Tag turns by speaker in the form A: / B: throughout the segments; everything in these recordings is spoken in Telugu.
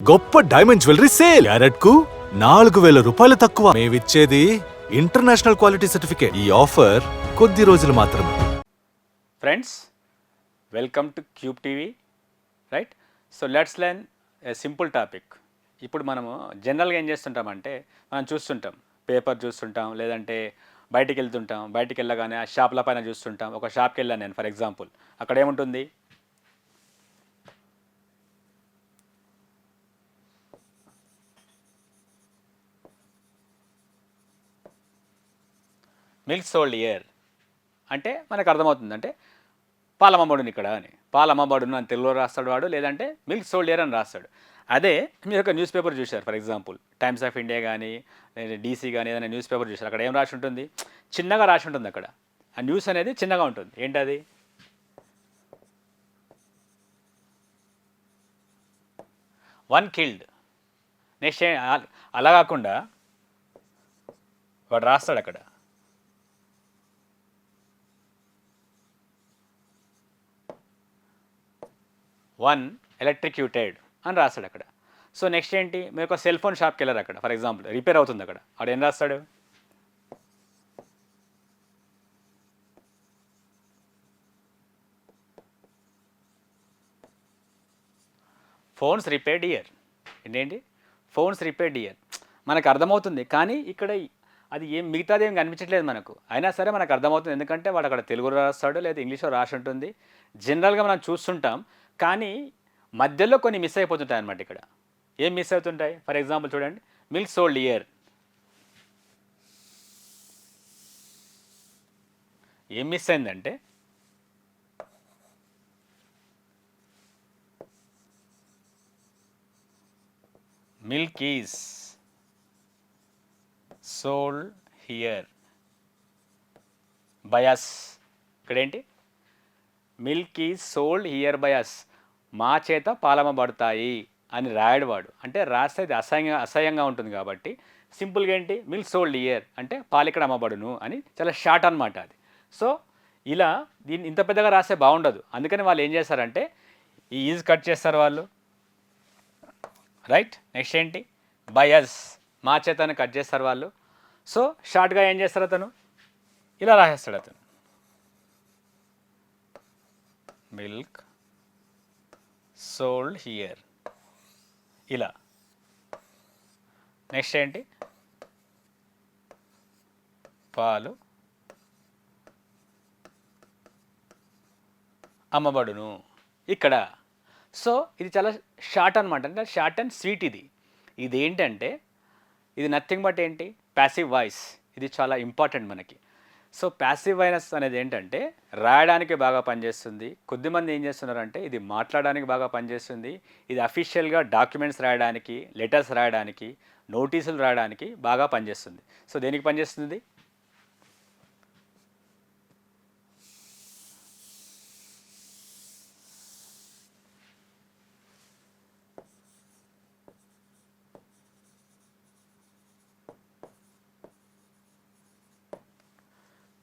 A: గొప్ప డైమండ్ జ్యువెలరీ సేల్. క్యారెట్కు నాలుగు వేల రూపాయలు తక్కువ. మేమిచ్చేది ఇంటర్నేషనల్ క్వాలిటీ సర్టిఫికేట్. ఈ ఆఫర్ కొద్ది రోజులు మాత్రమే.
B: Friends welcome to Cube TV right so let's learn a simple topic ఇప్పుడు మనము జనరల్గా ఏం చేస్తుంటామంటే మనం చూస్తుంటాం. పేపర్ చూస్తుంటాం లేదంటే బయటికి వెళ్తుంటాం. బయటికి వెళ్ళగానే ఆ షాప్ల పైన చూస్తుంటాం. ఒక షాప్కి వెళ్ళాను నేను ఫర్ ఎగ్జాంపుల్ అక్కడ ఏముంటుంది? మిల్క్ సోల్డ్ ఇయర్ అంటే మనకు అర్థమవుతుంది అంటే పాలమ్మబడును ఇక్కడ అని. పాలమ్మబడును అని తెలుగులో రాస్తాడు వాడు లేదంటే మిల్క్ సోల్డ్ ఇయర్ అని రాస్తాడు. అదే మీరు ఒక న్యూస్ పేపర్ చూశారు for example Times of India కానీ డీసీ కానీ ఏదైనా న్యూస్ పేపర్ చూశారు అక్కడ ఏం రాసి ఉంటుంది? చిన్నగా రాసి ఉంటుంది అక్కడ. ఆ న్యూస్ అనేది చిన్నగా ఉంటుంది. ఏంటది? One killed. నెక్స్ట్ అలా కాకుండా వాడు రాస్తాడు అక్కడ. వన్ ఎలక్ట్రిక్యూటెడ్ అని రాస్తాడు అక్కడ. సో నెక్స్ట్ ఏంటి? మీరు ఒక సెల్ ఫోన్ షాప్కి వెళ్ళారు అక్కడ. ఫర్ ఎగ్జాంపుల్ రిపేర్ అవుతుంది అక్కడ. వాడు ఏం రాస్తాడు? ఫోన్స్ రిపేర్డ్ ఇయర్ ఏంటండి ఫోన్స్ రిపేర్డ్ ఇయర్ మనకు అర్థమవుతుంది కానీ ఇక్కడ అది ఏం మిగతాది ఏం కనిపించట్లేదు మనకు. అయినా సరే మనకు అర్థమవుతుంది ఎందుకంటే వాడు అక్కడ తెలుగులో రాస్తాడు లేదా ఇంగ్లీష్లో రాసి ఉంటుంది. జనరల్గా మనం చూస్తుంటాం కానీ మధ్యలో కొన్ని మిస్ అయిపోతుంటాయి అనమాట ఇక్కడ. ఏం మిస్ అవుతుంటాయి? ఫర్ ఎగ్జాంపుల్ చూడండి. Milk sold here. ఏం మిస్ అయిందంటే? Milk is sold here by ఇక్కడేంటి? Milk is sold here by us చేత పాలమబడతాయి అని రాయడవాడు. అంటే రాస్తే అది అసహ్యంగా అసహ్యంగా ఉంటుంది కాబట్టి సింపుల్గా ఏంటి? మిల్క్ సోల్డ్ ఇయర్ అంటే పాలిక్కడ అమ్మబడును అని చాలా షార్ట్ అనమాట అది. సో ఇలా దీన్ని ఇంత పెద్దగా రాస్తే బాగుండదు. అందుకని వాళ్ళు ఏం చేస్తారంటే ఈ ఈజ్ కట్ చేస్తారు వాళ్ళు. రైట్? నెక్స్ట్ ఏంటి? బయస్ మా చేతను కట్ చేస్తారు వాళ్ళు. సో షార్ట్గా ఏం చేస్తారు అతను? ఇలా రాసేస్తాడు అతను. మిల్క్. సోల్డ్ హియర్ ఇలా. నెక్స్ట్ ఏంటి? పాలు. అమ్మబడును. ఇక్కడ. సో ఇది చాలా షార్ట్ అనమాట అంటే షార్ట్ అండ్ స్వీట్ ఇది. ఇది ఏంటంటే ఇది నథింగ్ బట్ ఏంటి? ప్యాసివ్ వాయిస్ ఇది చాలా ఇంపార్టెంట్ మనకి. సో ప్యాసివ్ వైనస్ అనేది ఏంటంటే రాయడానికి బాగా పనిచేస్తుంది. కొద్దిమంది ఏం చేస్తున్నారంటే ఇది మాట్లాడడానికి బాగా పనిచేస్తుంది. ఇది అఫీషియల్గా డాక్యుమెంట్స్ రాయడానికి లెటర్స్ రాయడానికి నోటీసులు రాయడానికి బాగా పనిచేస్తుంది. సో దేనికి పనిచేస్తుంది?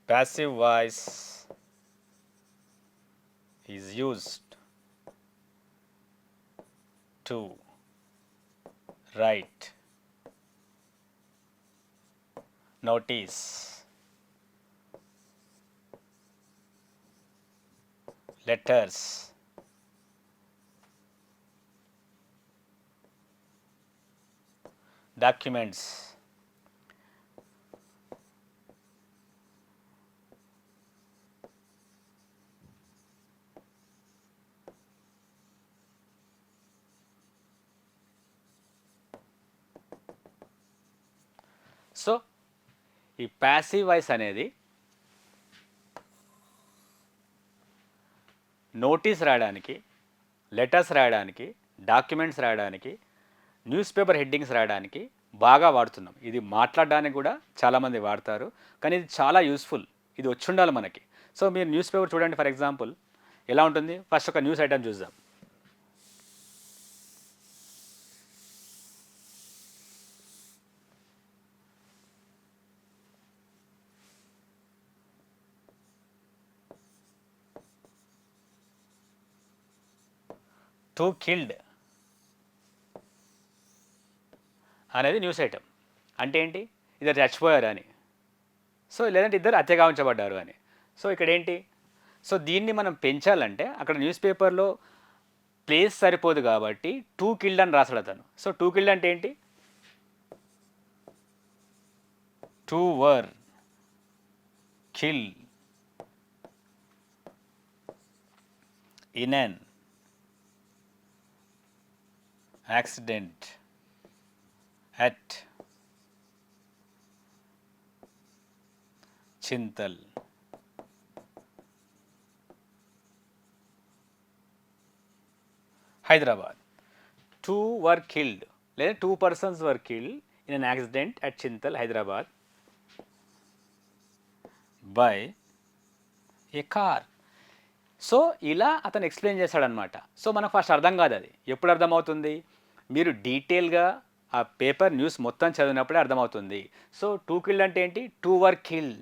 B: Passive voice is used to write notice. Letters. Documents ఈ ప్యాసివ్ వాయిస్ అనేది నోటీస్ రాయడానికి లెటర్స్ రాయడానికి డాక్యుమెంట్స్ రాయడానికి న్యూస్ పేపర్ హెడ్డింగ్స్ రాయడానికి బాగా వాడుతున్నాం. ఇది మాట్లాడడానికి కూడా చాలామంది వాడతారు. కానీ ఇది చాలా యూస్ఫుల్ ఇది వచ్చి ఉండాలి మనకి. సో మీరు న్యూస్ పేపర్ చూడండి ఫర్ ఎగ్జాంపుల్ ఎలా ఉంటుంది? ఫస్ట్ ఒక న్యూస్ ఐటమ్ చూద్దాం. టూ కిల్డ్ అనేది న్యూస్ ఐటమ్. అంటే ఏంటి? ఇద్దరు చచ్చిపోయారు అని. సో లేదంటే ఇద్దరు హత్యగా ఉంచబడ్డారు అని. సో ఇక్కడ ఏంటి సో దీన్ని మనం పెంచాలంటే అక్కడ న్యూస్ పేపర్లో ప్లేస్ సరిపోదు కాబట్టి టూ కిల్డ్ అని రాసాడు అతను. సో టూ కిల్డ్ అంటే ఏంటి? Two were kill in an accident at Chintal. Hyderabad. Two were killed లేదా two persons were killed in an accident at Chintal Hyderabad by a car so ఇలా అతను ఎక్స్ప్లెయిన్ చేశాడనమాట సో మనకు ఫస్ట్ అర్థం కాదు అది. ఎప్పుడు అర్థమవుతుంది? మీరు డీటెయిల్గా ఆ పేపర్ న్యూస్ మొత్తం చదివినప్పుడే అర్థమవుతుంది. సో టూ కిల్ అంటే ఏంటి? Two were kill.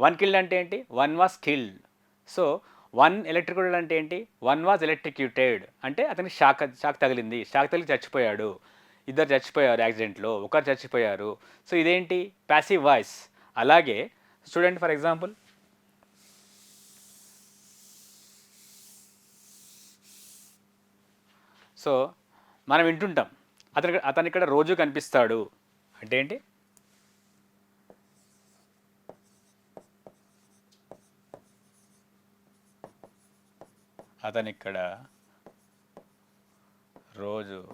B: One kill అంటే ఏంటి? One was kill. So one electrical అంటే ఏంటి? One was electrocuted. అంటే అతనికి షాక్ షాక్ తగిలింది. షాక్ తగిలి చచ్చిపోయాడు. ఇద్దరు చచ్చిపోయారు యాక్సిడెంట్లో. ఒకరు చచ్చిపోయారు. సో ఇదేంటి? Passive voice. అలాగే స్టూడెంట్ ఫర్ ఎగ్జాంపుల్. సో మనం వింటుంటాం. అతను అతను ఇక్కడ రోజు కనిపిస్తాడు. అంటే ఏంటి? అతను ఇక్కడ రోజు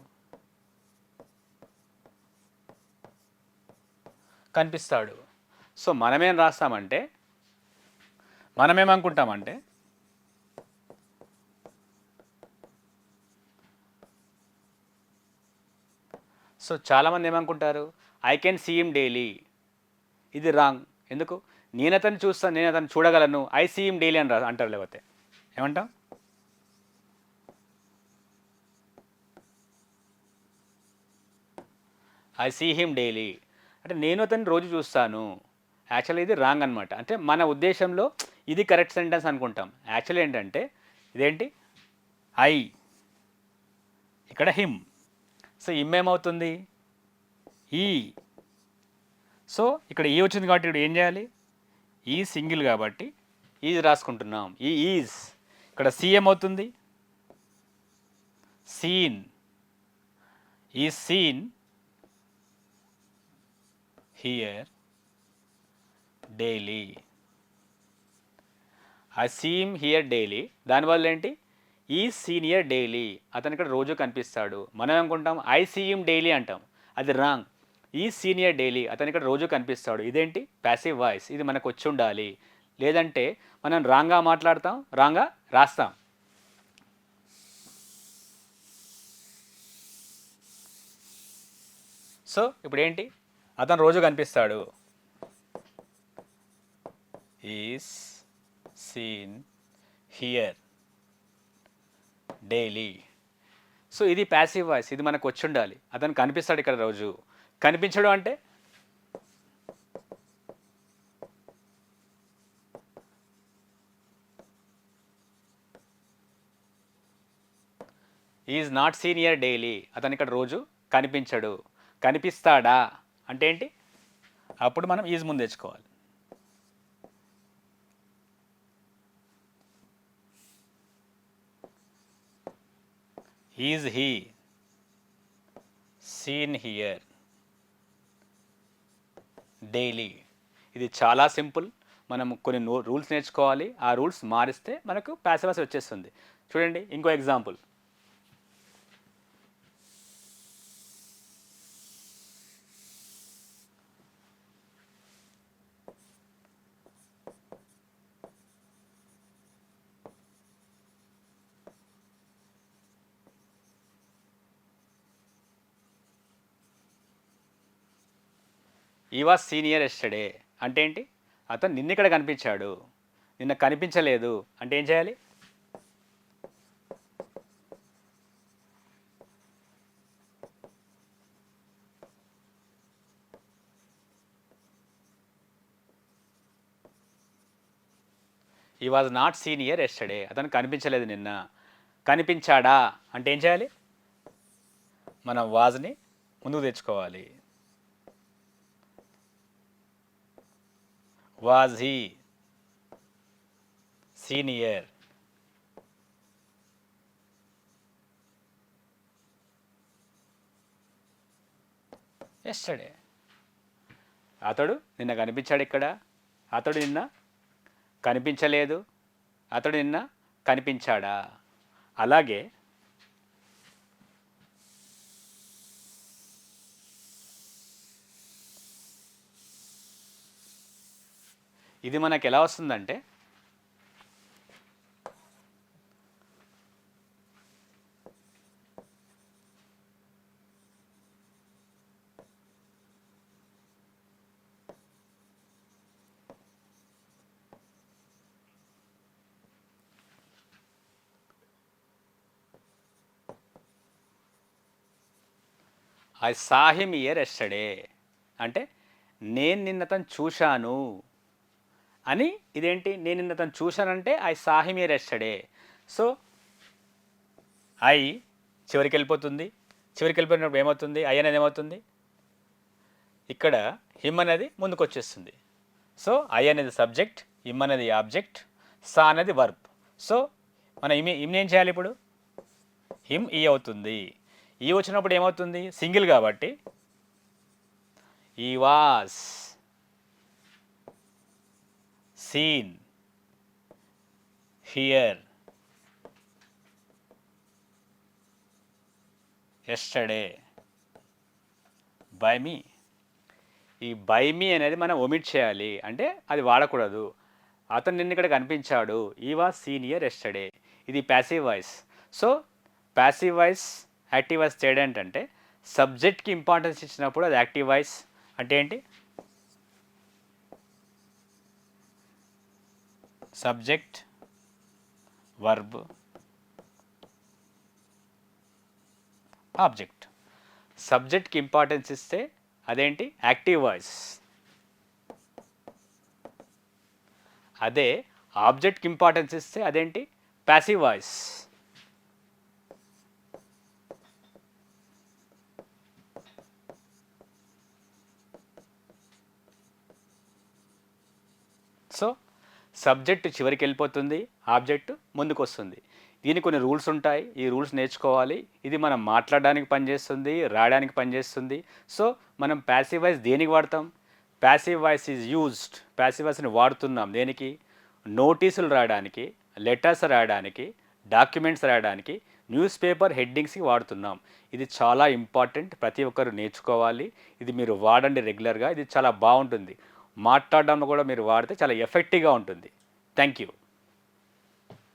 B: కనిపిస్తాడు. సో మనమేం రాస్తామంటే మనమేమనుకుంటామంటే సో చాలామంది ఏమనుకుంటారు? ఐ కెన్ సీ డైలీ ఇది రాంగ్. ఎందుకు? నేను అతను చూస్తాను నేను అతను చూడగలను. ఐ సీ డైలీ అని రా అంటారు లేకపోతే. ఏమంటాం ఐ సీ హిమ్ డైలీ అంటే నేను అతన్ని రోజు చూస్తాను. యాక్చువల్లీ ఇది రాంగ్ అనమాట అంటే మన ఉద్దేశంలో ఇది కరెక్ట్ సెంటెన్స్ అనుకుంటాం. యాక్చువల్లీ ఏంటంటే ఇదేంటి? ఐ ఇక్కడ హిమ్ సో ఇమ్మేమవుతుంది? ఈ. సో ఇక్కడ ఈ వచ్చింది కాబట్టి ఇప్పుడు ఏం చేయాలి? ఈ సింగిల్ కాబట్టి ఈజ్ రాసుకుంటున్నాం. ఈ ఈజ్. ఇక్కడ సీఎం అవుతుంది seen. He seen here daily. I seem here daily. దానివల్ల ఏంటి? ఈ సీనియర్ డైలీ అతను ఇక్కడ రోజు కనిపిస్తాడు. మనం అనుకుంటాం ఐ సీఎం డైలీ అంటాం. అది రాంగ్. ఈ సీనియర్ డైలీ అతను ఇక్కడ రోజు కనిపిస్తాడు. ఇదేంటి? ప్యాసివ్ వాయిస్ ఇది మనకు వచ్చి ఉండాలి. లేదంటే మనం రాంగా మాట్లాడతాం రాంగా రాస్తాం. సో ఇప్పుడు ఏంటి అతను రోజు కనిపిస్తాడు. Is seen here daily. So ఇది ప్యాసివ్ వాయిస్ ఇది మనకు వచ్చి ఉండాలి అతను కనిపిస్తాడు ఇక్కడ రోజు. కనిపించడం అంటే? ఈజ్ నాట్ సీనియర్ డైలీ అతను ఇక్కడ రోజు కనిపించడు. కనిపిస్తాడా? అంటే ఏంటి? అప్పుడు మనం ఈజ్ ముందు తెచ్చుకోవాలి. Is he seen here daily. ఇది చాలా సింపుల్. మనం కొన్ని రూల్స్ నేర్చుకోవాలి. ఆ రూల్స్ మారిస్తే మనకు ప్యాసివాస్ వచ్చేస్తుంది. చూడండి ఇంకో ఎగ్జాంపుల్. ఈ వాజ్ సీనియర్ ఎస్టర్డే అంటే ఏంటి? అతను నిన్న ఇక్కడ కనిపించాడు. నిన్న కనిపించలేదు. అంటే ఏం చేయాలి? ఈ వాజ్ నాట్ సీనియర్ ఎస్టర్డే అతను కనిపించలేదు నిన్న. కనిపించాడా? అంటే ఏం చేయాలి? మనం వాజ్ని ముందుకు తెచ్చుకోవాలి. వాజ్ హీ సీనియర్ ఎస్టర్డే అతడు నిన్న కనిపించాడు ఇక్కడ? అతడు నిన్న కనిపించలేదు? అతడు నిన్న కనిపించాడా? అలాగే ఇది మనకు ఎలా వస్తుందంటే ఐ సాహిమ్ ఇయర్ ఎస్టడే అంటే నేను నిన్న తను చూశాను. అని ఇదేంటి? నేను నిన్న తను చూశానంటే ఐ సాహిమీ రెస్టడే సో ఐ చివరికి వెళ్ళిపోతుంది. చివరికి వెళ్ళిపోయినప్పుడు ఏమవుతుంది? ఐ అనేది ఏమవుతుంది? ఇక్కడ హిమ్ అనేది ముందుకు వచ్చేస్తుంది సో ఐ అనేది సబ్జెక్ట్ హిమ్ అనేది ఆబ్జెక్ట్ సా అనేది వర్బ్. సో మనం ఇమి ఇమ్ ఏం చేయాలి ఇప్పుడు? హిమ్ ఈ అవుతుంది. ఈ వచ్చినప్పుడు ఏమవుతుంది? సింగిల్ కాబట్టి he was seen here yesterday by me ఈ బై మీ అనేది మనం ఒమిట్ చేయాలి. అంటే అది వాడకూడదు. అతను నిన్న ఇక్కడ కనిపించాడు. He was seen here yesterday ఇది passive voice so passive voice active voice తేడా ఏంటంటే సబ్జెక్ట్కి ఇంపార్టెన్స్ ఇచ్చినప్పుడు అది యాక్టివ్ వాయిస్ అంటే ఏంటి? Subject verb object. సబ్జెక్ట్కి ఇంపార్టెన్స్ ఇస్తే అదేంటి? Active voice. అదే ఆబ్జెక్ట్కి ఇంపార్టెన్స్ ఇస్తే అదేంటి? ప్యాసివ్ వాయిస్ సో సబ్జెక్ట్ చివరికి వెళ్ళిపోతుంది ఆబ్జెక్ట్ ముందుకు వస్తుంది దీనికి కొన్ని రూల్స్ ఉంటాయి. ఈ రూల్స్ నేర్చుకోవాలి. ఇది మనం మాట్లాడడానికి పనిచేస్తుంది రాయడానికి పనిచేస్తుంది. సో మనం ప్యాసివ్ వాయిస్ దేనికి వాడతాం? Passive voice is used passive వాయిస్ని వాడుతున్నాం దేనికి? నోటీసులు రాయడానికి లెటర్స్ రాయడానికి డాక్యుమెంట్స్ రాయడానికి న్యూస్ పేపర్ హెడ్డింగ్స్కి వాడుతున్నాం. ఇది చాలా ఇంపార్టెంట్ ప్రతి ఒక్కరు నేర్చుకోవాలి. ఇది మీరు వాడండి రెగ్యులర్గా ఇది చాలా బాగుంటుంది. మాట్లాడడంలో కూడా మీరు వాడితే చాలా ఎఫెక్టివ్గా ఉంటుంది. Thank you